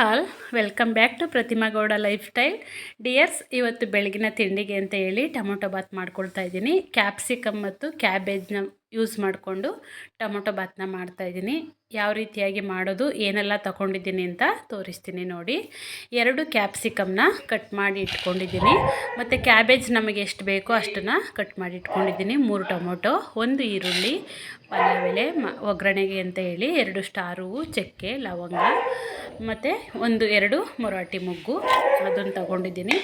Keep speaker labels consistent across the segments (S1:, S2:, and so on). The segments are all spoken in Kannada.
S1: Hall, welcome back to Pratima Gowda lifestyle dears, ಇವತ್ತು ಬೆಳಗಿನ ತಿಂಡಿಗೆ ಅಂತ ಹೇಳಿ ಟೊಮೊಟೊ ಬಾತ್ ಮಾಡ್ಕೊಳ್ತಾ ಇದ್ದೀನಿ. ಕ್ಯಾಪ್ಸಿಕಮ್ ಮತ್ತು ಕ್ಯಾಬೇಜ್ನ ಯೂಸ್ ಮಾಡಿಕೊಂಡು ಟೊಮೊಟೊ ಬಾತ್ನ ಮಾಡ್ತಾಯಿದ್ದೀನಿ ಯಾವ ರೀತಿಯಾಗಿ ಮಾಡೋದು, ಏನೆಲ್ಲ ತಗೊಂಡಿದ್ದೀನಿ ಅಂತ ತೋರಿಸ್ತೀನಿ ನೋಡಿ. ಎರಡು ಕ್ಯಾಪ್ಸಿಕಮ್ನ ಕಟ್ ಮಾಡಿ ಇಟ್ಕೊಂಡಿದ್ದೀನಿ. ಮತ್ತು ಕ್ಯಾಬೇಜ್ ನಮಗೆ ಎಷ್ಟು ಬೇಕೋ ಅಷ್ಟನ್ನು ಕಟ್ ಮಾಡಿ ಇಟ್ಕೊಂಡಿದ್ದೀನಿ. ಮೂರು ಟೊಮೊಟೊ, ಒಂದು ಈರುಳ್ಳಿ ಪಲಾವೆಲೆ ಮ ಒಗ್ಗರಣೆಗೆ ಅಂತ ಹೇಳಿ ಎರಡು ಸ್ಟಾರು ಚಕ್ಕೆ, ಲವಂಗ ಮತ್ತು ಒಂದು ಎರಡು ಮೊರಾಟಿ ಮೊಗ್ಗು ಅದನ್ನು ತಗೊಂಡಿದ್ದೀನಿ.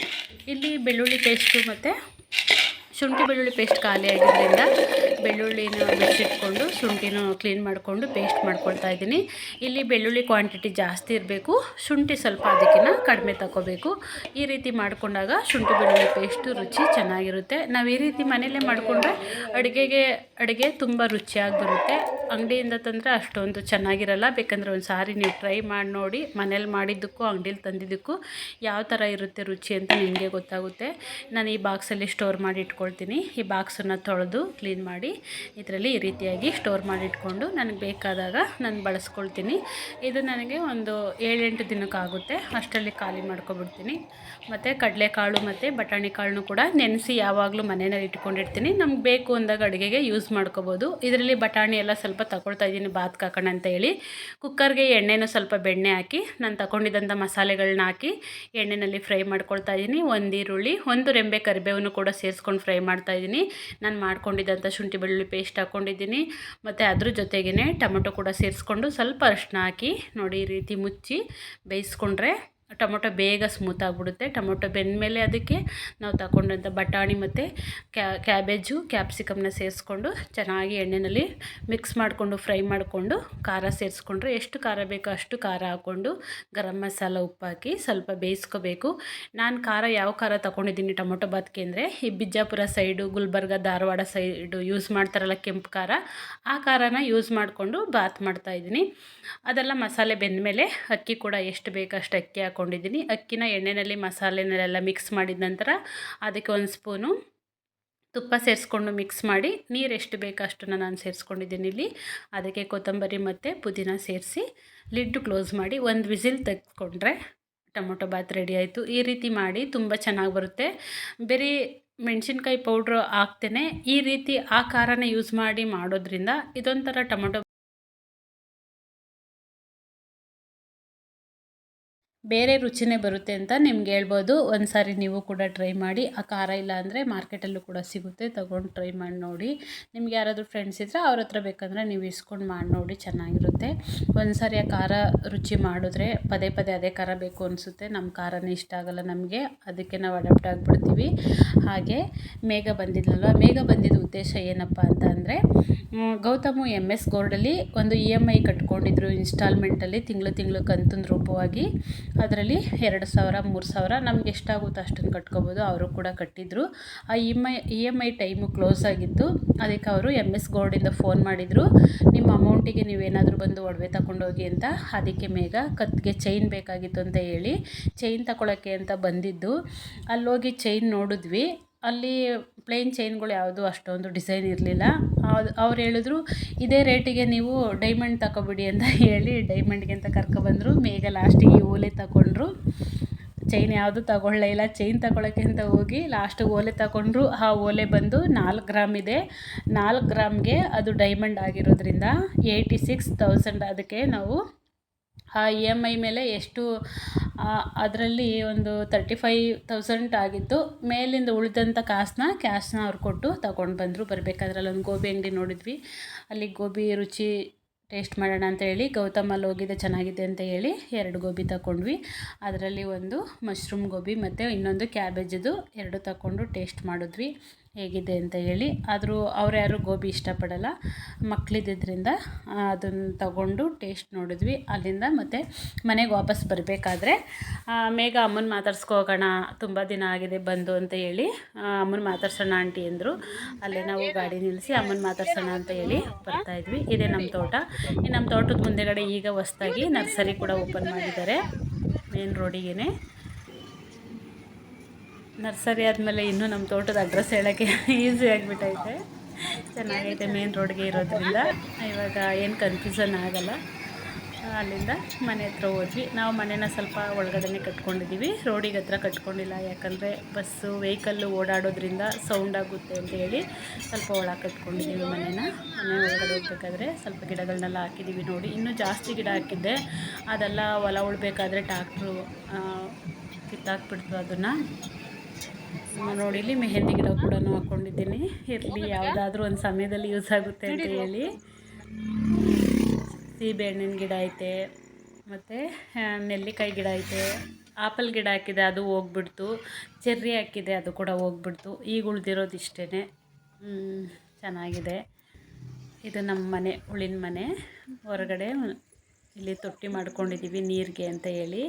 S1: ಇಲ್ಲಿ ಬೆಳ್ಳುಳ್ಳಿ ಪೇಸ್ಟು ಮತ್ತು ಶುಂಠಿ ಬೆಳ್ಳುಳ್ಳಿ ಪೇಸ್ಟ್ ಖಾಲಿ ಆಗಿದ್ದರಿಂದ ಬೆಳ್ಳುಳ್ಳಿನ ಬಿಡಿಸಿಟ್ಕೊಂಡು ಶುಂಠಿನೂ ಕ್ಲೀನ್ ಮಾಡಿಕೊಂಡು ಪೇಸ್ಟ್ ಮಾಡ್ಕೊಳ್ತಾ ಇದ್ದೀನಿ. ಇಲ್ಲಿ ಬೆಳ್ಳುಳ್ಳಿ ಕ್ವಾಂಟಿಟಿ ಜಾಸ್ತಿ ಇರಬೇಕು. ಶುಂಠಿ ಸ್ವಲ್ಪ ಅದಕ್ಕಿಂತ ಕಡಿಮೆ ತಗೋಬೇಕು ಈ ರೀತಿ ಮಾಡಿಕೊಂಡಾಗ ಶುಂಠಿ ಬೆಳ್ಳುಳ್ಳಿ ಪೇಸ್ಟು ರುಚಿ ಚೆನ್ನಾಗಿರುತ್ತೆ. ನಾವು ಈ ರೀತಿ ಮನೆಯಲ್ಲೇ ಮಾಡಿಕೊಂಡ್ರೆ ಅಡುಗೆಗೆ, ಅಡುಗೆ ತುಂಬ ರುಚಿಯಾಗಿ ಬರುತ್ತೆ. ಅಂಗಡಿಯಿಂದ ತಂದರೆ ಅಷ್ಟೊಂದು ಚೆನ್ನಾಗಿರಲ್ಲ. ಬೇಕಂದರೆ ಒಂದು ಸಾರಿ ನೀವು ಟ್ರೈ ಮಾಡಿ ನೋಡಿ, ಮನೇಲಿ ಮಾಡಿದ್ದಕ್ಕೂ, ಅಂಗಡೀಲಿ ತಂದಿದ್ದಕ್ಕೂ ಯಾವ ಥರ ಇರುತ್ತೆ ರುಚಿ ಅಂತ ನಿಮಗೆ ಗೊತ್ತಾಗುತ್ತೆ. ನಾನು ಈ ಬಾಕ್ಸಲ್ಲಿ ಸ್ಟೋರ್ ಮಾಡಿ ಇಟ್ಕೊಳ್ತೀನಿ. ಈ ಬಾಕ್ಸನ್ನು ತೊಳೆದು ಕ್ಲೀನ್ ಮಾಡಿ, ಇದರಲ್ಲಿ ಈ ರೀತಿಯಾಗಿ ಸ್ಟೋರ್ ಮಾಡಿಟ್ಕೊಂಡು ನನಗೆ ಬೇಕಾದಾಗ ನಾನು ಬಳಸ್ಕೊಳ್ತೀನಿ. ಇದು ನನಗೆ ಒಂದು ಏಳೆಂಟು ದಿನಕ್ಕಾಗುತ್ತೆ. ಅಷ್ಟರಲ್ಲಿ ಖಾಲಿ ಮಾಡ್ಕೊಬಿಡ್ತೀನಿ. ಮತ್ತು ಕಡಲೆಕಾಳು ಮತ್ತು ಬಟಾಣಿ ಕಾಳನ್ನು ಕೂಡ ನೆನೆಸಿ ಯಾವಾಗಲೂ ಮನೆಯಲ್ಲಿ ಇಟ್ಕೊಂಡಿರ್ತೀನಿ. ನಮ್ಗೆ ಬೇಕು ಅಂದಾಗ ಅಡುಗೆಗೆ ಯೂಸ್ ಮಾಡ್ಕೋಬೋದು. ಇದರಲ್ಲಿ ಬಟಾಣಿ ಎಲ್ಲ ಸ್ವಲ್ಪ ತಗೊಳ್ತಾ ಇದ್ದೀನಿ ಬಾತ್ ಹಾಕೋಣ ಅಂತ ಹೇಳಿ. ಕುಕ್ಕರ್ಗೆ ಎಣ್ಣೆನೂ ಸ್ವಲ್ಪ ಬೆಣ್ಣೆ ಹಾಕಿ, ನಾನು ತಗೊಂಡಿದ್ದಂಥ ಮಸಾಲೆಗಳನ್ನ ಹಾಕಿ ಎಣ್ಣೆಯಲ್ಲಿ ಫ್ರೈ ಮಾಡ್ಕೊಳ್ತಾ ಇದ್ದೀನಿ. ಒಂದು ಈರುಳ್ಳಿ ಒಂದು ರೆಂಬೆ ಕರಿಬೇವನ್ನು ಕೂಡ ಸೇರಿಸ್ಕೊಂಡು ಫ್ರೈ ಮಾಡ್ತಾ ಇದ್ದೀನಿ. ನಾನು ಮಾಡ್ಕೊಂಡಿದ್ದಂಥ ಶುಂಠಿ ಬೆಳ್ಳುಳ್ಳಿ ಪೇಸ್ಟ್ ಹಾಕ್ಕೊಂಡಿದ್ದೀನಿ ಮತ್ತು ಅದ್ರ ಜೊತೆಗೇ ಟೊಮೊಟೊ ಕೂಡ ಸೇರಿಸ್ಕೊಂಡು ಸ್ವಲ್ಪ ಅರಿಶಿನ ಹಾಕಿ ನೋಡಿ ಈ ರೀತಿ ಮುಚ್ಚಿ ಬೇಯಿಸ್ಕೊಂಡ್ರೆ ಟೊಮೊಟೊ ಬೇಗ ಸ್ಮೂತ್ ಆಗಿಬಿಡುತ್ತೆ. ಟೊಮೊಟೊ ಬೆಂದಮೇಲೆ ಅದಕ್ಕೆ ನಾವು ತಗೊಂಡಂಥ ಬಟಾಣಿ ಮತ್ತು ಕ್ಯಾಬೇಜು, ಕ್ಯಾಪ್ಸಿಕಮ್ನ ಸೇರಿಸ್ಕೊಂಡು ಚೆನ್ನಾಗಿ ಎಣ್ಣೆಯಲ್ಲಿ ಮಿಕ್ಸ್ ಮಾಡಿಕೊಂಡು, ಫ್ರೈ ಮಾಡಿಕೊಂಡು, ಖಾರ ಸೇರಿಸ್ಕೊಂಡ್ರೆ ಎಷ್ಟು ಖಾರ ಬೇಕೋ ಅಷ್ಟು ಖಾರ ಹಾಕ್ಕೊಂಡು ಗರಂ ಮಸಾಲ ಉಪ್ಪಾಕಿ ಸ್ವಲ್ಪ ಬೇಯಿಸ್ಕೋಬೇಕು. ನಾನು ಖಾರ ಯಾವ ಖಾರ ತೊಗೊಂಡಿದ್ದೀನಿ ಟೊಮೊಟೊ ಬಾತ್ಗೆ ಅಂದರೆ, ಈ Bijapur side, Gulbarga, Dharwad side use ಮಾಡ್ತಾರಲ್ಲ ಕೆಂಪು ಖಾರ, ಆ ಖಾರನ ಯೂಸ್ ಮಾಡಿಕೊಂಡು ಬಾತ್ ಮಾಡ್ತಾಯಿದ್ದೀನಿ ಅದೆಲ್ಲ ಮಸಾಲೆ ಬೆಂದಮೇಲೆ ಅಕ್ಕಿ ಕೂಡ ಎಷ್ಟು ಬೇಕಷ್ಟು ಅಕ್ಕಿ ಹಾಕ್ಕೊಂಡಿದ್ದೀನಿ ಅಕ್ಕಿನ ಎಣ್ಣೆಯಲ್ಲಿ ಮಸಾಲೆನಲ್ಲೆಲ್ಲ ಮಿಕ್ಸ್ ಮಾಡಿದ ನಂತರ ಅದಕ್ಕೆ ಒಂದು ಸ್ಪೂನು ತುಪ್ಪ ಸೇರಿಸ್ಕೊಂಡು ಮಿಕ್ಸ್ ಮಾಡಿ, ನೀರು ಎಷ್ಟು ಬೇಕೋ ಅಷ್ಟನ್ನು ನಾನು ಸೇರಿಸ್ಕೊಂಡಿದ್ದೀನಿ ಇಲ್ಲಿ. ಅದಕ್ಕೆ ಕೊತ್ತಂಬರಿ ಮತ್ತು ಪುದೀನ ಸೇರಿಸಿ ಲಿಡ್ಡು ಕ್ಲೋಸ್ ಮಾಡಿ ಒಂದು ವಿಸಿಲ್ ತೆಗೆದುಕೊಂಡ್ರೆ ಟೊಮೊಟೊ ಬಾತ್ ರೆಡಿ ಆಯಿತು. ಈ ರೀತಿ ಮಾಡಿ ತುಂಬ ಚೆನ್ನಾಗಿ ಬರುತ್ತೆ. ಬರೀ ಮೆಣಸಿನ್ಕಾಯಿ ಪೌಡ್ರು ಹಾಕ್ತೇನೆ. ಈ ರೀತಿ ಆ ಖಾರನ ಯೂಸ್ ಮಾಡಿ ಮಾಡೋದ್ರಿಂದ ಇದೊಂಥರ ಟೊಮೊಟೊ ಬೇರೆ ರುಚಿನೇ ಬರುತ್ತೆ ಅಂತ ನಿಮ್ಗೆ ಹೇಳ್ಬೋದು. ಒಂದು ಸಾರಿ ನೀವು ಕೂಡ ಟ್ರೈ ಮಾಡಿ. ಆ ಖಾರ ಇಲ್ಲ ಅಂದರೆ ಮಾರ್ಕೆಟಲ್ಲೂ ಕೂಡ ಸಿಗುತ್ತೆ. ತೊಗೊಂಡು ಟ್ರೈ ಮಾಡಿ ನೋಡಿ. ನಿಮ್ಗೆ ಯಾರಾದರೂ ಫ್ರೆಂಡ್ಸ್ ಇದ್ದರೆ ಅವ್ರ ಹತ್ರ ಬೇಕಂದರೆ ನೀವು ಇಸ್ಕೊಂಡು ಮಾಡಿ ನೋಡಿ, ಚೆನ್ನಾಗಿರುತ್ತೆ. ಒಂದು ಸಾರಿ ಆ ಖಾರ ರುಚಿ ಮಾಡಿದ್ರೆ ಪದೇ ಪದೇ ಅದೇ ಖಾರ ಬೇಕು ಅನಿಸುತ್ತೆ. ನಮ್ಮ ಖಾರನೇ ಇಷ್ಟ ಆಗೋಲ್ಲ ನಮಗೆ. ಅದಕ್ಕೆ ನಾವು ಅಡಾಪ್ಟ್ ಆಗಿಬಿಡ್ತೀವಿ. ಹಾಗೆ ಮೇಘ ಬಂದಿದ್ಲಲ್ವ? ಮೇಘ ಬಂದಿದ್ದ ಉದ್ದೇಶ ಏನಪ್ಪ ಅಂತ ಅಂದರೆ ಗೌತಮು ಎಂ ಎಸ್ ಗೋಲ್ಡಲ್ಲಿ ಒಂದು ಇ ಎಂ ಐ ಕಟ್ಕೊಂಡಿದ್ರು ಇನ್ಸ್ಟಾಲ್ಮೆಂಟಲ್ಲಿ ತಿಂಗಳು ತಿಂಗಳು ಕಂತಿನ ರೂಪವಾಗಿ. ಅದರಲ್ಲಿ ಎರಡು ಸಾವಿರ, ಮೂರು ಸಾವಿರ ನಮ್ಗೆ ಎಷ್ಟಾಗುತ್ತೋ ಅಷ್ಟನ್ನು ಕಟ್ಕೋಬೋದು. ಅವರು ಕೂಡ ಕಟ್ಟಿದ್ರು. ಆ E M I, E M I time close ಆಗಿತ್ತು. ಅದಕ್ಕೆ ಅವರು ಎಂ ಎಸ್ ಗೋಲ್ಡಿಂದ ಫೋನ್ ಮಾಡಿದರು. ನಿಮ್ಮ ಅಮೌಂಟಿಗೆ ನೀವೇನಾದರೂ ಬಂದು ಒಡವೆ ತಗೊಂಡೋಗಿ ಅಂತ ಅದಕ್ಕೆ ಮೇಘ ಕತ್ತಿಗೆ ಚೈನ್ ಬೇಕಾಗಿತ್ತು ಅಂತ ಹೇಳಿ, ಚೈನ್ ತಗೊಳ್ಳೋಕ್ಕೆ ಅಂತ ಬಂದಿದ್ದು. ಅಲ್ಲೋಗಿ ಚೈನ್ ನೋಡಿದ್ವಿ. ಅಲ್ಲಿ ಪ್ಲೇನ್ ಚೈನ್ಗಳು ಯಾವುದು ಅಷ್ಟೊಂದು ಡಿಸೈನ್ ಇರಲಿಲ್ಲ. ಅದು ಅವ್ರು ಹೇಳಿದ್ರು, ಇದೇ ರೇಟಿಗೆ ನೀವು ಡೈಮಂಡ್ ತಗೊಬಿಡಿ ಅಂತ ಹೇಳಿ ಡೈಮಂಡ್ಗೆ ಅಂತ ಕರ್ಕೊಬಂದರು ಮೇಗ ಲಾಸ್ಟಿಗೆ ಓಲೆ ತಗೊಂಡ್ರು ಚೈನ್ ಯಾವುದು ತಗೊಳ್ಳೇ ಇಲ್ಲ. ಚೈನ್ ತಗೊಳಕ್ಕೆ ಅಂತ ಹೋಗಿ ಲಾಸ್ಟಿಗೆ ಓಲೆ ತಗೊಂಡ್ರು ಆ ಓಲೆ ಬಂದು ನಾಲ್ಕು ಗ್ರಾಮ್ ಇದೆ. ನಾಲ್ಕು ಗ್ರಾಮ್ಗೆ ಅದು ಡೈಮಂಡ್ ಆಗಿರೋದ್ರಿಂದ ಏಯ್ಟಿ ಸಿಕ್ಸ್ ತೌಸಂಡ್ ಅದಕ್ಕೆ ನಾವು ಆ ಇ ಎಂ ಐ ಮೇಲೆ ಎಷ್ಟು ಅದರಲ್ಲಿ ಒಂದು ತರ್ಟಿ ಫೈವ್ ತೌಸಂಡ್ ಆಗಿತ್ತು. ಮೇಲಿಂದ ಉಳಿದಂಥ ಕಾಸನ್ನ ಕ್ಯಾಶ್ನ ಅವ್ರು ಕೊಟ್ಟು ತಗೊಂಡು ಬಂದರು. ಬರಬೇಕಾದ್ರೆ ಅಲ್ಲೊಂದು ಗೋಬಿ ಅಂಗಡಿ ನೋಡಿದ್ವಿ. ಅಲ್ಲಿ ಗೋಬಿ ರುಚಿ ಟೇಸ್ಟ್ ಮಾಡೋಣ ಅಂತ ಹೇಳಿ ಗೌತಮಲ್ಲಿ ಹೋಗಿದ್ದೆ ಚೆನ್ನಾಗಿದೆ ಅಂತ ಹೇಳಿ ಎರಡು ಗೋಬಿ ತಗೊಂಡ್ವಿ ಅದರಲ್ಲಿ ಒಂದು ಮಶ್ರೂಮ್ ಗೋಬಿ ಮತ್ತು ಇನ್ನೊಂದು ಕ್ಯಾಬೇಜದು ಎರಡು ತಗೊಂಡು ಟೇಸ್ಟ್ ಮಾಡಿದ್ವಿ. ಹೇಗಿದೆ ಅಂತ ಹೇಳಿ, ಆದರೂ ಅವ್ರು ಯಾರು ಗೋಬಿ ಇಷ್ಟಪಡಲ್ಲ. ಮಕ್ಕಳಿದ್ದರಿಂದ ಅದನ್ನು ತಗೊಂಡು ಟೇಸ್ಟ್ ನೋಡಿದ್ವಿ. ಅಲ್ಲಿಂದ ಮತ್ತು ಮನೆಗೆ ವಾಪಸ್ ಬರಬೇಕಾದ್ರೆ ಮೇಘ ಅಮ್ಮನ ಮಾತಾಡ್ಸ್ಕೋಗೋಣ ತುಂಬ ದಿನ ಆಗಿದೆ ಬಂದು ಅಂತ ಹೇಳಿ ಅಮ್ಮನ ಮಾತಾಡ್ಸೋಣ ಆಂಟಿ ಅಂದರು. ಅಲ್ಲೇ ನಾವು ಗಾಡಿ ನಿಲ್ಲಿಸಿ ಅಮ್ಮನ ಮಾತಾಡ್ಸೋಣ ಅಂತ ಹೇಳಿ ಬರ್ತಾಯಿದ್ವಿ ಇದೇ ನಮ್ಮ ತೋಟ. ಈ ನಮ್ಮ ತೋಟದ ಮುಂದೆಗಡೆ ಈಗ ಹೊಸ್ದಾಗಿ ನರ್ಸರಿ ಕೂಡ ಓಪನ್ ಮಾಡಿದ್ದಾರೆ, ಮೇನ್ ರೋಡಿಗೆ ನರ್ಸರಿ ಆದಮೇಲೆ ಇನ್ನೂ ನಮ್ಮ ತೋಟದ ಅಡ್ರೆಸ್ ಹೇಳೋಕ್ಕೆ ಈಸಿ ಆಗಿಬಿಟ್ಟೈತೆ. ಚೆನ್ನಾಗೈತೆ ಮೇನ್ ರೋಡ್ಗೆ ಇರೋದ್ರಿಂದ. ಇವಾಗ ಏನು ಕನ್ಫ್ಯೂಸನ್ ಆಗೋಲ್ಲ. ಅಲ್ಲಿಂದ ಮನೆ ಹತ್ರ ಹೋದ್ವಿ. ನಾವು ಮನೇನ ಸ್ವಲ್ಪ ಒಳಗಡೆನೆ ಕಟ್ಕೊಂಡಿದ್ದೀವಿ ರೋಡಿಗೆ ಹತ್ರ ಕಟ್ಕೊಂಡಿಲ್ಲ. ಯಾಕಂದರೆ ಬಸ್ಸು ವೆಹಿಕಲ್ಲು ಓಡಾಡೋದ್ರಿಂದ ಸೌಂಡ್ ಆಗುತ್ತೆ ಅಂತ ಹೇಳಿ ಸ್ವಲ್ಪ ಒಳಗೆ ಕಟ್ಕೊಂಡಿದ್ದೀವಿ ಮನೇನ. ಮನೆ ಒಳಗಡೆ ಹೋಗ್ಬೇಕಾದ್ರೆ ಸ್ವಲ್ಪ ಗಿಡಗಳನ್ನೆಲ್ಲ ಹಾಕಿದ್ದೀವಿ ನೋಡಿ. ಇನ್ನೂ ಜಾಸ್ತಿ ಗಿಡ ಹಾಕಿದ್ದೆ. ಅದೆಲ್ಲ ಹೊಲ ಉಳ್ಬೇಕಾದ್ರೆ ಟ್ಯಾಕ್ಟ್ರು ಕಿತ್ತಾಕ್ಬಿಡ್ತು ಅದನ್ನು. ನೋಡಿ ಇಲ್ಲಿ ಮೆಹಂದಿ ಗಿಡ ಕೂಡ ಹಾಕೊಂಡಿದ್ದೀನಿ. ಇರಲಿ, ಯಾವುದಾದ್ರೂ ಒಂದು ಸಮಯದಲ್ಲಿ ಯೂಸ್ ಆಗುತ್ತೆ ಅಂತ ಹೇಳಿ. ಸೀಬೆಹಣ್ಣಿನ ಗಿಡ ಐತೆ, ಮತ್ತು ನೆಲ್ಲಿಕಾಯಿ ಗಿಡ ಐತೆ. ಆಪಲ್ ಗಿಡ ಹಾಕಿದೆ, ಅದು ಹೋಗ್ಬಿಡ್ತು. ಚೆರ್ರಿ ಹಾಕಿದೆ, ಅದು ಕೂಡ ಹೋಗ್ಬಿಡ್ತು. ಈಗ ಉಳಿದಿರೋದು ಇಷ್ಟೇ ಚೆನ್ನಾಗಿದೆ. ಇದು ನಮ್ಮ ಮನೆ, ಉಳಿನ ಮನೆ. ಹೊರಗಡೆ ಇಲ್ಲಿ ತೊಟ್ಟಿ ಮಾಡ್ಕೊಂಡಿದ್ದೀವಿ ನೀರಿಗೆ ಅಂತ ಹೇಳಿ.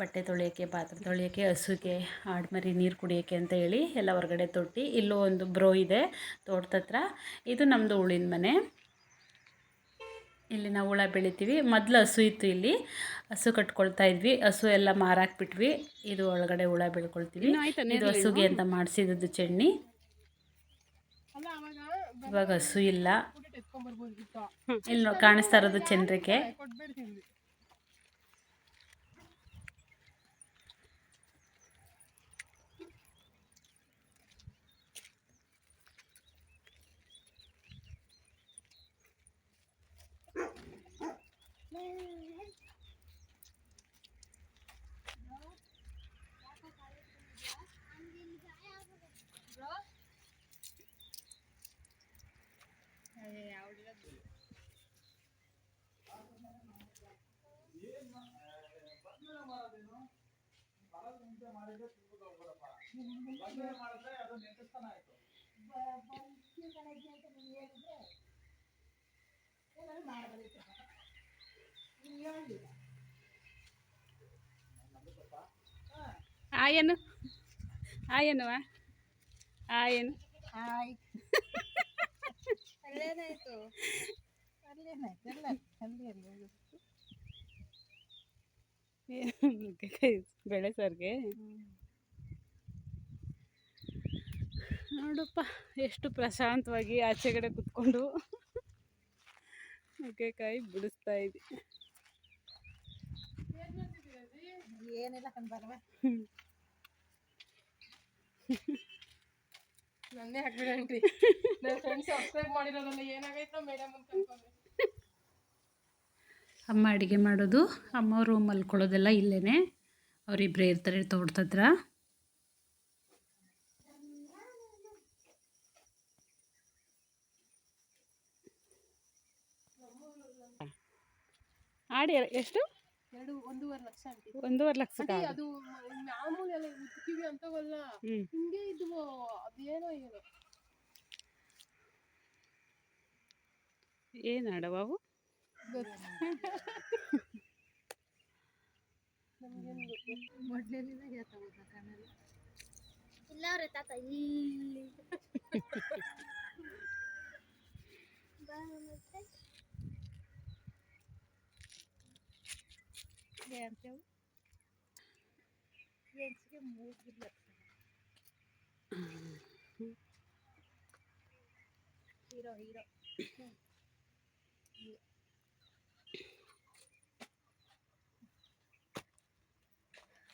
S1: ಬಟ್ಟೆ ತೊಳೆಯೋಕ್ಕೆ ಪಾತ್ರೆ ತೊಳೆಯೋಕ್ಕೆ ಹಸುಗೆ ಆಡ್ಮರಿ ನೀರು ಕುಡಿಯೋಕ್ಕೆ ಅಂತ ಹೇಳಿ ಎಲ್ಲ ಹೊರಗಡೆ ತೊಟ್ಟಿ. ಇಲ್ಲೂ ಒಂದು ಬ್ರೋ ಇದೆ ತೋಟದ ಹತ್ರ. ಇದು ನಮ್ಮದು ಉಳಿನ ಮನೆ. ಇಲ್ಲಿ ನಾವು ಹುಳ ಬೆಳಿತೀವಿ. ಮೊದಲು ಹಸು ಇತ್ತು ಇಲ್ಲಿ. ಹಸು ಕಟ್ಕೊಳ್ತಾ ಇದ್ವಿ. ಹಸು ಎಲ್ಲ ಮಾರಾಕ್ಬಿಟ್ವಿ. ಇದು ಒಳಗಡೆ ಹುಳ ಬೆಳ್ಕೊಳ್ತೀವಿ. ಇದು ಹಸುಗೆ ಅಂತ ಮಾಡಿಸಿದ್ದು ಚೆಣ್ಣಿ. ಇವಾಗ ಹಸು ಇಲ್ಲ. ಇಲ್ಲಿ ಕಾಣಿಸ್ತಾ ಇರೋದು ಚಂದ್ರಿಕೆ
S2: ಆಯನು. ಆಯನು ಆಯನು.
S3: ಹಾಯ್. ಅಲ್ಲೇನಾಯ್ತು? ಅಲ್ಲೇನಾಯ್ತು? ಎಲ್ಲ ಅಲ್ಲಿ ಅಲ್ಲಿ
S2: ಬೆಳೆ ಸರ್ಗೆ ನೋಡಪ್ಪ ಎಷ್ಟು ಪ್ರಶಾಂತವಾಗಿ ಆಚೆ ಕಡೆ ಕುತ್ಕೊಂಡು ನುಗ್ಗೆಕಾಯಿ ಬಿಡಿಸ್ತಾ ಇದ್ವಿ
S3: ಏನಿಲ್ಲ
S4: ನನ್ನೇ ಹಾಕ್ಬಿಡಂತ್ರಿ ನನ್ನ ಫ್ರೆಂಡ್ಸ್ ಸಬ್ಸ್ಕ್ರೈಬ್ ಮಾಡಿರೋದಲ್ಲ ಏನಾಗೈತೋ ಮೇಡಮ್ ಅಂತ ಅನ್ಕೊಂಡೆ.
S1: ಅಮ್ಮ ಅಡುಗೆ ಮಾಡೋದು. ಅಮ್ಮ ರೂಮ್ ಮಲ್ಕೊಳ್ಳೋದೆಲ್ಲ ಇಲ್ಲೇ ಅವರಿಬ್ಬರೇ ಇರ್ತಾರೆ ತೋಟದತ್ರ
S2: ಆಡಿ ಎಷ್ಟು?
S4: ಎರಡು ಒಂದೂವರೆ ಲಕ್ಷ
S2: ಒಂದೂವರೆ ಲಕ್ಷ
S4: ಅದೇ ಮಾಮೂಲಿ ಎಲ್ಲ ಕಿವಿ ಅಂತವಲ್ಲ ಹಿಂಗೆ ಇದ್ವು. ಅದೇನೋ ಏನೋ.
S2: ಏನು ಆಡವು
S5: ಇಲ್ಲ ಅವ್ರೆ ತಾತ ಇಲ್ಲಿ ಬಾ ಮತ್ತೆ
S3: ಅಂತೇವು ಎಂಚಿಗೆ ಮೂಗಿಲ್ಲ ಹೀರೋ ಹೀರೋ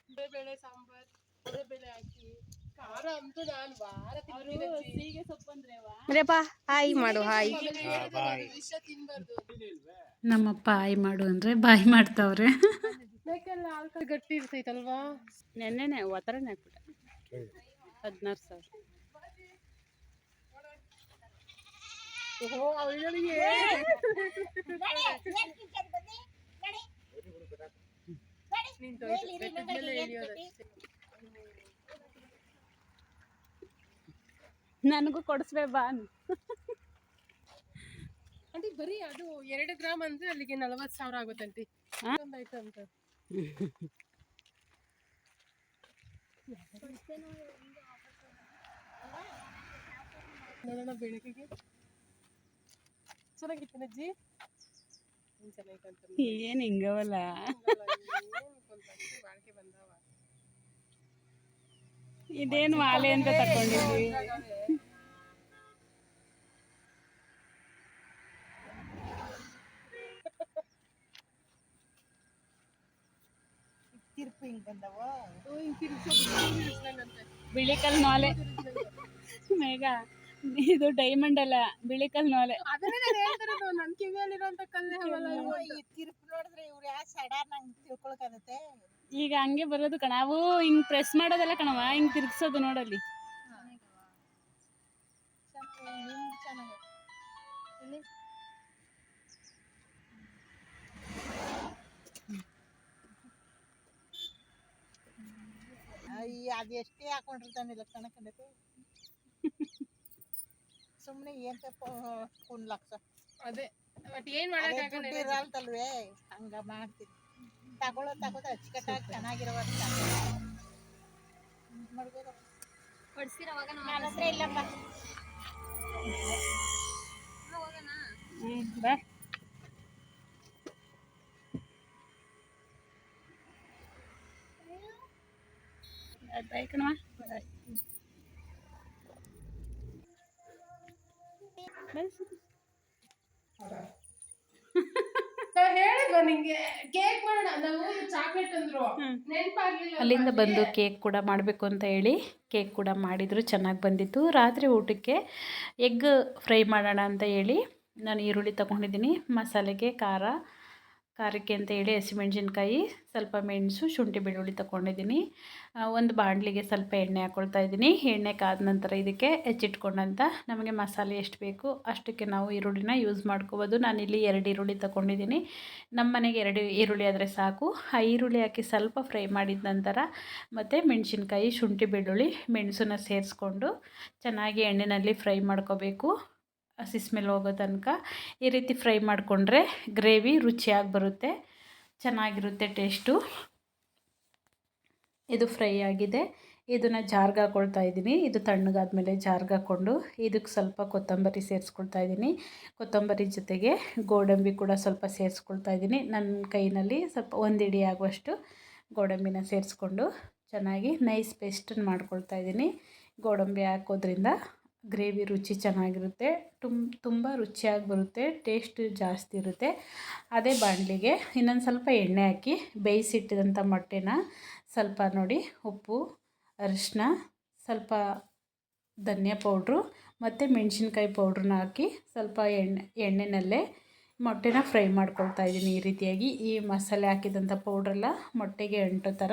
S4: ಅದೇ ಬೇಳೆ ಸಾಂಬಾರ್ ಅದೇ ಬೇಳೆ ಹಾಕಿ ಖಾರ ಅಂತೂ ನಾನು ವಾರ ತಿಂತೀನಿ
S2: ಸೀಗೆ ಸೊಪ್ಪಂದ್ರೇವಾ
S3: ಅರೆಪ್ಪ ಹಾಯ್ ಮಾಡು ಹಾಯ್.
S1: ನಮ್ಮಪ್ಪ ಆಯ್ ಮಾಡು ಅಂದರೆ ಬಾಯಿ ಮಾಡ್ತಾವ್ರೆ.
S4: ಗಟ್ಟಿ ಇರ್ತೈತಲ್ವಾ?
S2: ನೆನ್ನೆನೆ ಒತ್ತರನೇ ಹಾಕ್ಬಿಟ್ಟೆ. ಹದಿನಾರು ಸಾವಿರ.
S4: ಓಹೋ
S2: ನನಗೂ ಕೊಡಿಸ್ಬೇ ಬಾ ಅನ್ನು.
S4: ಆಂಟಿ ಬರೀ ಅದು ಎರಡು ಗ್ರಾಮ್ ಅಂದ್ರೆ ಅಲ್ಲಿಗೆ ನಲವತ್ತು ಸಾವಿರ ಆಗುತ್ತಂಟಿ ಒಂದಾಯ್ತು ಅಂತ ನೋಡೋಣ ಬೆಳಕಿಗೆ ಚೆನ್ನಾಗಿತ್ತು ಅಜ್ಜಿ ಏನ್ ಚೆನ್ನಾಗಿತ್ತು
S2: ಏನ್ ಹಿಂಗವಲ್ಲ
S4: ಬಾಳಿಕೆ ಬಂದವ
S2: ಇದೇನು ಮಾಲೆ ಅಂತ
S3: ಬಂದವ
S2: ಬಿಳಿಕಲ್ ನೋಲೆ. ಮೇಘ ಇದು ಡೈಮಂಡ್ ಅಲ್ಲ ಬಿಳಿಕಲ್ ನೋಲೆ.
S4: ಅದನ್ನೇ ನಾನು ಕಲ್ಲೇ.
S3: ತಿರ್ಪು ನೋಡಿದ್ರೆ ಇವ್ರು ಯಾ ಸಡಾರ್ ನಂಗೆ ತಿಳ್ಕೊಳಕಾಗತ್ತೆ
S2: ಈಗ ಹಂಗೆ ಬರೋದು ಕಣ. ಅವು ಹಿಂಗ್ ಪ್ರೆಸ್ ಮಾಡೋದಲ್ಲ ಕಣವ ಹಿಂಗ್ ತಿರ್ಗ್ಸೋದು ನೋಡಲ್ಲಿ.
S3: ಅದು ಎಷ್ಟೇ ಹಾಕೊಂಡಿರ್ತಾನಿಲ್ಲ ಕಂಡೈತೆ. ಸುಮ್ಮನೆ ಏನ್ ಕುನ್ ಲಕ್ಷ
S4: ಅದೇ ಬಟ್ ಏನ್
S3: ದುಡ್ಡು ಇರಲ್ತಲ್ವೇ ಹಂಗ ಮಾಡ್ತೀನಿ. ತಗೊಳ್ಳೋ ತಗೋದ ಅಚ್ಚುಕಟ್ಟಾಗಿ ಚೆನ್ನಾಗಿರೋ ಮಾಡ್ಬೋದು ನನ್ನ ಹತ್ರ ಇಲ್ಲಪ್ಪ
S2: ಹ್ಮ್ ಬಾ ಬಾಯ್
S4: ನಿಂಗೆ ಕೇಕ್ ಮಾಡೋಣ ನಾವು ಚಾಕ್ಲೇಟ್ ಅಂದ್ರು ನೆನಪಾಗ್ಲಿಲ್ಲ
S1: ಅಲ್ಲಿಂದ ಬಂದು ಕೇಕ್ ಕೂಡ ಮಾಡಬೇಕು ಅಂತ ಹೇಳಿ ಕೇಕ್ ಕೂಡ ಮಾಡಿದರು ಚೆನ್ನಾಗಿ ಬಂದಿತ್ತು. ರಾತ್ರಿ ಊಟಕ್ಕೆ ಎಗ್ ಫ್ರೈ ಮಾಡೋಣ ಅಂತ ಹೇಳಿ ನಾನು ಈರುಳ್ಳಿ ತಗೊಂಡಿದ್ದೀನಿ ಮಸಾಲೆಗೆ ಖಾರ. ಖಾರಕ್ಕೆ ಅಂತ ಹೇಳಿ ಹಸಿಮೆಣ್ಸಿನ್ಕಾಯಿ, ಸ್ವಲ್ಪ ಮೆಣಸು, ಶುಂಠಿ ಬೆಳ್ಳುಳ್ಳಿ ತಗೊಂಡಿದ್ದೀನಿ ಒಂದು ಬಾಣಲಿಗೆ ಸ್ವಲ್ಪ ಎಣ್ಣೆ ಹಾಕ್ಕೊಳ್ತಾ ಇದ್ದೀನಿ. ಎಣ್ಣೆ ಕಾದ ನಂತರ ಇದಕ್ಕೆ ಹೆಚ್ಚಿಟ್ಕೊಂಡಂತ ನಮಗೆ ಮಸಾಲೆ ಎಷ್ಟು ಬೇಕು ಅಷ್ಟಕ್ಕೆ ನಾವು ಈರುಳ್ಳಿನ ಯೂಸ್ ಮಾಡ್ಕೋಬೋದು. ನಾನಿಲ್ಲಿ ಎರಡು ಈರುಳ್ಳಿ ತಗೊಂಡಿದ್ದೀನಿ ನಮ್ಮ ಮನೆಗೆ ಎರಡು ಈರುಳ್ಳಿ ಆದರೆ ಸಾಕು. ಆ ಈರುಳ್ಳಿ ಹಾಕಿ ಸ್ವಲ್ಪ ಫ್ರೈ ಮಾಡಿದ ನಂತರ ಮತ್ತು ಮೆಣಸಿನ್ಕಾಯಿ, ಶುಂಠಿ ಬೆಳ್ಳುಳ್ಳಿ, ಮೆಣಸನ್ನ ಸೇರಿಸ್ಕೊಂಡು ಚೆನ್ನಾಗಿ ಎಣ್ಣೆಯಲ್ಲಿ ಫ್ರೈ ಮಾಡ್ಕೋಬೇಕು. ಹಸಿ ಸ್ಮೆಲ್ ಹೋಗೋ ತನಕ ಈ ರೀತಿ ಫ್ರೈ ಮಾಡಿಕೊಂಡ್ರೆ ಗ್ರೇವಿ ರುಚಿಯಾಗಿ ಬರುತ್ತೆ, ಚೆನ್ನಾಗಿರುತ್ತೆ ಟೇಸ್ಟು. ಇದು ಫ್ರೈ ಆಗಿದೆ. ಇದನ್ನು ಜಾರ್ಗ ಹಾಕೊಳ್ತಾ ಇದ್ದೀನಿ. ಇದು ತಣ್ಣಗಾದ್ಮೇಲೆ ಜಾರ್ಗ ಹಾಕ್ಕೊಂಡು ಇದಕ್ಕೆ ಸ್ವಲ್ಪ ಕೊತ್ತಂಬರಿ ಸೇರಿಸ್ಕೊಳ್ತಾ ಇದ್ದೀನಿ. ಕೊತ್ತಂಬರಿ ಜೊತೆಗೆ ಗೋಡಂಬಿ ಕೂಡ ಸ್ವಲ್ಪ ಸೇರಿಸ್ಕೊಳ್ತಾ ಇದ್ದೀನಿ. ನನ್ನ ಕೈನಲ್ಲಿ ಸ್ವಲ್ಪ ಒಂದು ಇಡಿ ಆಗುವಷ್ಟು ಗೋಡಂಬಿನ ಸೇರಿಸ್ಕೊಂಡು ಚೆನ್ನಾಗಿ ನೈಸ್ ಪೇಸ್ಟನ್ನು ಮಾಡ್ಕೊಳ್ತಾ ಇದ್ದೀನಿ. ಗೋಡಂಬಿ ಹಾಕೋದ್ರಿಂದ ಗ್ರೇವಿ ರುಚಿ ಚೆನ್ನಾಗಿರುತ್ತೆ. ತುಮ್ ತುಂಬ ರುಚಿಯಾಗಿ ಬರುತ್ತೆ, ಟೇಸ್ಟ್ ಜಾಸ್ತಿ ಇರುತ್ತೆ. ಅದೇ ಬಾಣಲಿಗೆ ಇನ್ನೊಂದು ಸ್ವಲ್ಪ ಎಣ್ಣೆ ಹಾಕಿ ಬೇಯಿಸಿಟ್ಟಿದಂಥ ಮೊಟ್ಟೆನ ಸ್ವಲ್ಪ ನೋಡಿ, ಉಪ್ಪು ಅರಿಶಿನ ಸ್ವಲ್ಪ ಧನಿಯಾ ಪೌಡ್ರು ಮತ್ತು ಮೆಣಸಿನ್ಕಾಯಿ ಪೌಡ್ರನ್ನ ಹಾಕಿ ಸ್ವಲ್ಪ ಎಣ್ಣೆ ಎಣ್ಣೆನಲ್ಲೇ ಮೊಟ್ಟೆನ ಫ್ರೈ ಮಾಡ್ಕೊಳ್ತಾ ಇದ್ದೀನಿ ಈ ರೀತಿಯಾಗಿ. ಈ ಮಸಾಲೆ ಹಾಕಿದಂಥ ಪೌಡ್ರೆಲ್ಲ ಮೊಟ್ಟೆಗೆ ಅಂಟೋ ಥರ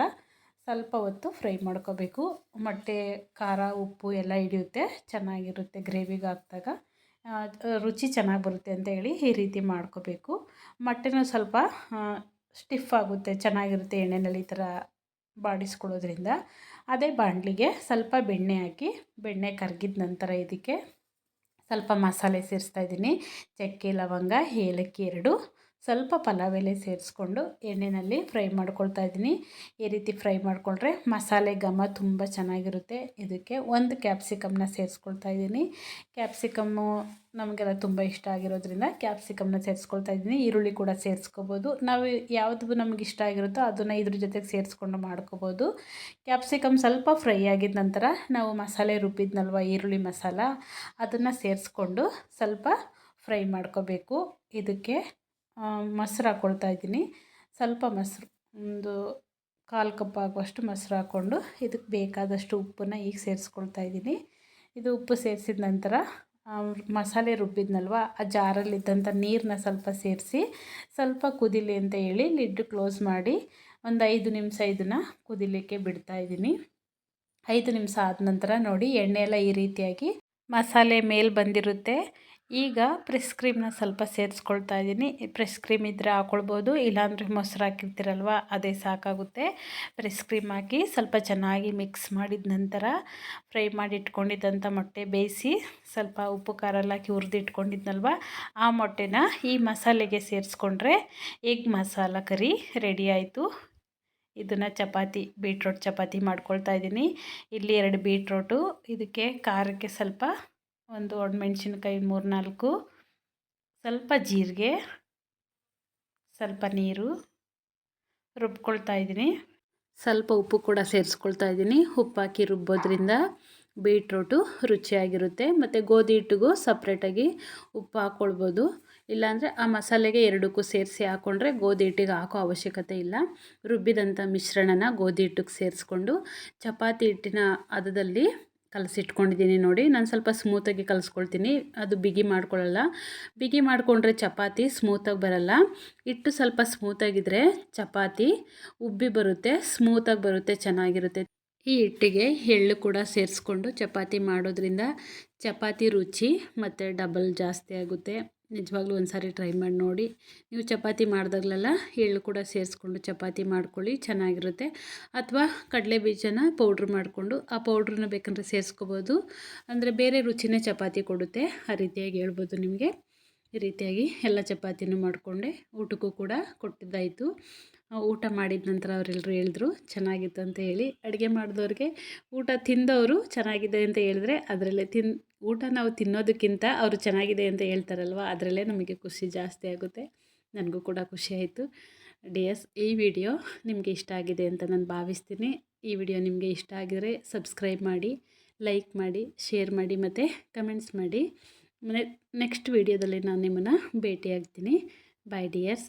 S1: ಸ್ವಲ್ಪ ಹೊತ್ತು ಫ್ರೈ ಮಾಡ್ಕೋಬೇಕು. ಮೊಟ್ಟೆ, ಖಾರ, ಉಪ್ಪು ಎಲ್ಲ ಹಿಡಿಯುತ್ತೆ. ಚೆನ್ನಾಗಿರುತ್ತೆ ಗ್ರೇವಿಗೆ ಹಾಕಿದಾಗ. ರುಚಿ ಚೆನ್ನಾಗಿ ಬರುತ್ತೆ ಅಂತ ಹೇಳಿ ಈ ರೀತಿ ಮಾಡ್ಕೋಬೇಕು. ಮೊಟ್ಟೆನೂ ಸ್ವಲ್ಪ ಸ್ಟಿಫ್ ಆಗುತ್ತೆ, ಚೆನ್ನಾಗಿರುತ್ತೆ ಎಣ್ಣೆನಲ್ಲಿ ಈ ಥರ ಬಾಡಿಸ್ಕೊಳ್ಳೋದ್ರಿಂದ. ಅದೇ ಬಾಂಡ್ಲಿಗೆ ಸ್ವಲ್ಪ ಬೆಣ್ಣೆ ಹಾಕಿ, ಬೆಣ್ಣೆ ಕರಗಿದ ನಂತರ ಇದಕ್ಕೆ ಸ್ವಲ್ಪ ಮಸಾಲೆ ಸೇರಿಸ್ತಾ ಇದ್ದೀನಿ. ಚಕ್ಕೆ, ಲವಂಗ, ಏಲಕ್ಕಿ ಎರಡು. ಸ್ವಲ್ಪ ಪಲಾವ್ ಎಲೆ ಸೇರಿಸ್ಕೊಂಡು ಎಣ್ಣೆಯಲ್ಲಿ ಫ್ರೈ ಮಾಡ್ಕೊಳ್ತಾ ಇದ್ದೀನಿ. ಈ ರೀತಿ ಫ್ರೈ ಮಾಡಿಕೊಂಡ್ರೆ ಮಸಾಲೆ ಘಮ ತುಂಬ ಚೆನ್ನಾಗಿರುತ್ತೆ. ಇದಕ್ಕೆ ಒಂದು ಕ್ಯಾಪ್ಸಿಕಮ್ನ ಸೇರಿಸ್ಕೊಳ್ತಾ ಇದ್ದೀನಿ. ಕ್ಯಾಪ್ಸಿಕಮ್ಮು ನಮಗೆಲ್ಲ ತುಂಬ ಇಷ್ಟ ಆಗಿರೋದ್ರಿಂದ ಕ್ಯಾಪ್ಸಿಕಮ್ನ ಸೇರಿಸ್ಕೊಳ್ತಾ ಇದ್ದೀನಿ. ಈರುಳ್ಳಿ ಕೂಡ ಸೇರಿಸ್ಕೋಬೋದು. ನಾವು ಯಾವುದು ನಮ್ಗೆ ಇಷ್ಟ ಆಗಿರುತ್ತೋ ಅದನ್ನು ಇದ್ರ ಜೊತೆಗೆ ಸೇರಿಸ್ಕೊಂಡು ಮಾಡ್ಕೋಬೋದು. ಕ್ಯಾಪ್ಸಿಕಮ್ ಸ್ವಲ್ಪ ಫ್ರೈ ಆಗಿದ ನಂತರ ನಾವು ಮಸಾಲೆ ರುಬ್ಬಿದ್ನಲ್ವ ಈರುಳ್ಳಿ ಮಸಾಲ, ಅದನ್ನು ಸೇರಿಸ್ಕೊಂಡು ಸ್ವಲ್ಪ ಫ್ರೈ ಮಾಡ್ಕೋಬೇಕು. ಇದಕ್ಕೆ ಮೊಸರು ಹಾಕ್ಕೊಳ್ತಾ ಇದ್ದೀನಿ. ಸ್ವಲ್ಪ ಮೊಸರು, ಒಂದು ಕಾಲು ಕಪ್ ಆಗುವಷ್ಟು ಮೊಸರು ಹಾಕ್ಕೊಂಡು ಇದಕ್ಕೆ ಬೇಕಾದಷ್ಟು ಉಪ್ಪನ್ನು ಈಗ ಸೇರಿಸ್ಕೊಳ್ತಾ ಇದ್ದೀನಿ. ಇದು ಉಪ್ಪು ಸೇರಿಸಿದ ನಂತರ ಮಸಾಲೆ ರುಬ್ಬಿದ್ನಲ್ವ, ಆ ಜಾರಲ್ಲಿದ್ದಂಥ ನೀರನ್ನ ಸ್ವಲ್ಪ ಸೇರಿಸಿ, ಸ್ವಲ್ಪ ಕುದಿಲಿ ಅಂತ ಹೇಳಿ ಲಿಡ್ ಕ್ಲೋಸ್ ಮಾಡಿ ಒಂದು ಐದು ನಿಮಿಷ ಇದನ್ನು ಕುದಿಲಿಕ್ಕೆ ಬಿಡ್ತಾ ಇದ್ದೀನಿ. ಐದು ನಿಮಿಷ ಆದ ನಂತರ ನೋಡಿ ಎಣ್ಣೆ ಎಲ್ಲ ಈ ರೀತಿಯಾಗಿ ಮಸಾಲೆ ಮೇಲೆ ಬಂದಿರುತ್ತೆ. ಈಗ ಪ್ರೆಸ್ ಕ್ರೀಮ್ನ ಸ್ವಲ್ಪ ಸೇರಿಸ್ಕೊಳ್ತಾ ಇದ್ದೀನಿ. ಪ್ರೆಸ್ ಕ್ರೀಮ್ ಇದ್ದರೆ ಹಾಕ್ಕೊಳ್ಬೋದು ಇಲ್ಲಾಂದರೆ ಮೊಸರು ಹಾಕಿರ್ತೀರಲ್ವ, ಅದೇ ಸಾಕಾಗುತ್ತೆ. ಪ್ರೆಸ್ ಕ್ರೀಮ್ ಹಾಕಿ ಸ್ವಲ್ಪ ಚೆನ್ನಾಗಿ ಮಿಕ್ಸ್ ಮಾಡಿದ ನಂತರ ಫ್ರೈ ಮಾಡಿ ಇಟ್ಕೊಂಡಿದ್ದಂಥ ಮೊಟ್ಟೆ ಬೇಯಿಸಿ ಸ್ವಲ್ಪ ಉಪ್ಪು, ಖಾರ ಎಲ್ಲ ಹಾಕಿ ಹುರಿದಿಟ್ಕೊಂಡಿದ್ನಲ್ವ, ಆ ಮೊಟ್ಟೆನ ಈ ಮಸಾಲೆಗೆ ಸೇರಿಸ್ಕೊಂಡ್ರೆ ಎಗ್ ಮಸಾಲ ಕರಿ ರೆಡಿ ಆಯಿತು. ಇದನ್ನು ಚಪಾತಿ ಬೀಟ್ರೋಟ್ ಚಪಾತಿ ಮಾಡ್ಕೊಳ್ತಾ ಇದ್ದೀನಿ. ಇಲ್ಲಿ ಎರಡು ಬೀಟ್ರೋಟು ಇದಕ್ಕೆ ಖಾರಕ್ಕೆ ಸ್ವಲ್ಪ ಒಂದು ಒಣಮೆಣ್ಸಿನ್ಕಾಯಿ ಮೂರು ನಾಲ್ಕು. ಸ್ವಲ್ಪ ಜೀರಿಗೆ, ಸ್ವಲ್ಪ ನೀರು ರುಬ್ಕೊಳ್ತಾ ಇದ್ದೀನಿ. ಸ್ವಲ್ಪ ಉಪ್ಪು ಕೂಡ ಸೇರಿಸ್ಕೊಳ್ತಾ ಇದ್ದೀನಿ. ಉಪ್ಪು ಹಾಕಿ ರುಬ್ಬೋದ್ರಿಂದ ಬೀಟ್ರೂಟು ರುಚಿಯಾಗಿರುತ್ತೆ. ಮತ್ತು ಗೋಧಿ ಹಿಟ್ಟಿಗೂ ಸಪ್ರೇಟಾಗಿ ಉಪ್ಪು ಹಾಕ್ಕೊಳ್ಬೋದು ಇಲ್ಲಾಂದರೆ ಆ ಮಸಾಲೆಗೆ ಎರಡಕ್ಕೂ ಸೇರಿಸಿ ಹಾಕ್ಕೊಂಡ್ರೆ ಗೋಧಿ ಹಿಟ್ಟಿಗೆ ಹಾಕೋ ಅವಶ್ಯಕತೆ ಇಲ್ಲ. ರುಬ್ಬಿದಂಥ ಮಿಶ್ರಣನ ಗೋಧಿ ಹಿಟ್ಟಿಗೆ ಸೇರಿಸ್ಕೊಂಡು, ಚಪಾತಿ ಹಿಟ್ಟಿನ ಹದದಲ್ಲಿ ಕಲಸಿಟ್ಕೊಂಡಿದ್ದೀನಿ ನೋಡಿ. ನಾನು ಸ್ವಲ್ಪ ಸ್ಮೂತಾಗಿ ಕಲಿಸ್ಕೊಳ್ತೀನಿ. ಅದು ಬಿಗಿ ಮಾಡ್ಕೊಳ್ಳಲ್ಲ ಬಿಗಿ ಮಾಡಿಕೊಂಡ್ರೆ ಚಪಾತಿ ಸ್ಮೂತಾಗಿ ಬರಲ್ಲ. ಹಿಟ್ಟು ಸ್ವಲ್ಪ ಸ್ಮೂತಾಗಿದ್ದರೆ ಚಪಾತಿ, ಉಬ್ಬಿ ಬರುತ್ತೆ ಸ್ಮೂತಾಗಿ ಬರುತ್ತೆ, ಚೆನ್ನಾಗಿರುತ್ತೆ. ಈ ಹಿಟ್ಟಿಗೆ ಎಳ್ಳು ಕೂಡ ಸೇರಿಸ್ಕೊಂಡು ಚಪಾತಿ ಮಾಡೋದ್ರಿಂದ ಚಪಾತಿ ರುಚಿ ಮತ್ತು ಡಬಲ್ ಜಾಸ್ತಿ ಆಗುತ್ತೆ. ನಿಜವಾಗ್ಲೂ ಒಂದು ಸಾರಿ ಟ್ರೈ ಮಾಡಿ ನೋಡಿ. ನೀವು ಚಪಾತಿ ಮಾಡಿದಾಗಲೆಲ್ಲ ಎಳ್ಳು ಕೂಡ ಸೇರಿಸ್ಕೊಂಡು ಚಪಾತಿ ಮಾಡ್ಕೊಳ್ಳಿ, ಚೆನ್ನಾಗಿರುತ್ತೆ. ಅಥವಾ ಕಡಲೆ ಬೀಜನ ಪೌಡ್ರ್ ಮಾಡಿಕೊಂಡು ಆ ಪೌಡ್ರನ್ನ ಬೇಕಂದರೆ ಸೇರಿಸ್ಕೋಬೋದು. ಅಂದರೆ ಬೇರೆ ರುಚಿನೇ ಚಪಾತಿ ಕೊಡುತ್ತೆ. ಆ ರೀತಿಯಾಗಿ ಹೇಳ್ಬೋದು ನಿಮಗೆ. ಈ ರೀತಿಯಾಗಿ ಎಲ್ಲ ಚಪಾತಿನೂ ಮಾಡಿಕೊಂಡೆ ಊಟಕ್ಕೂ ಕೂಡ ಕೊಟ್ಟಿದ್ದಾಯಿತು. ಊಟ ಮಾಡಿದ ನಂತರ ಅವರೆಲ್ಲರೂ ಹೇಳಿದ್ರು, ಚೆನ್ನಾಗಿತ್ತು ಅಂತ ಹೇಳಿ. ಅಡುಗೆ ಮಾಡಿದವ್ರಿಗೆ ಊಟ ತಿಂದವರು ಚೆನ್ನಾಗಿದೆ ಅಂತ ಹೇಳಿದ್ರೆ ಅದರಲ್ಲೇ ತಿನ್, ಊಟ ನಾವು ತಿನ್ನೋದಕ್ಕಿಂತ ಅವರು ಚೆನ್ನಾಗಿದೆ ಅಂತ ಹೇಳ್ತಾರಲ್ವ, ಅದರಲ್ಲೇ ನಮಗೆ ಖುಷಿ ಜಾಸ್ತಿ ಆಗುತ್ತೆ. ನನಗೂ ಕೂಡ ಖುಷಿ ಆಯಿತು. ಡಿ ಎಸ್ ಈ ವಿಡಿಯೋ ನಿಮಗೆ ಇಷ್ಟ ಆಗಿದೆ ಅಂತ ನಾನು ಭಾವಿಸ್ತೀನಿ. ಈ ವಿಡಿಯೋ ನಿಮಗೆ ಇಷ್ಟ ಆಗಿದರೆ ಸಬ್ಸ್ಕ್ರೈಬ್ ಮಾಡಿ, ಲೈಕ್ ಮಾಡಿ, ಶೇರ್ ಮಾಡಿ ಮತ್ತು ಕಮೆಂಟ್ಸ್ ಮಾಡಿ. ನೆಕ್ಸ್ಟ್ ವಿಡಿಯೋದಲ್ಲಿ ನಾನು ನಿಮ್ಮನ್ನು ಭೇಟಿಯಾಗ್ತೀನಿ. Bye dears.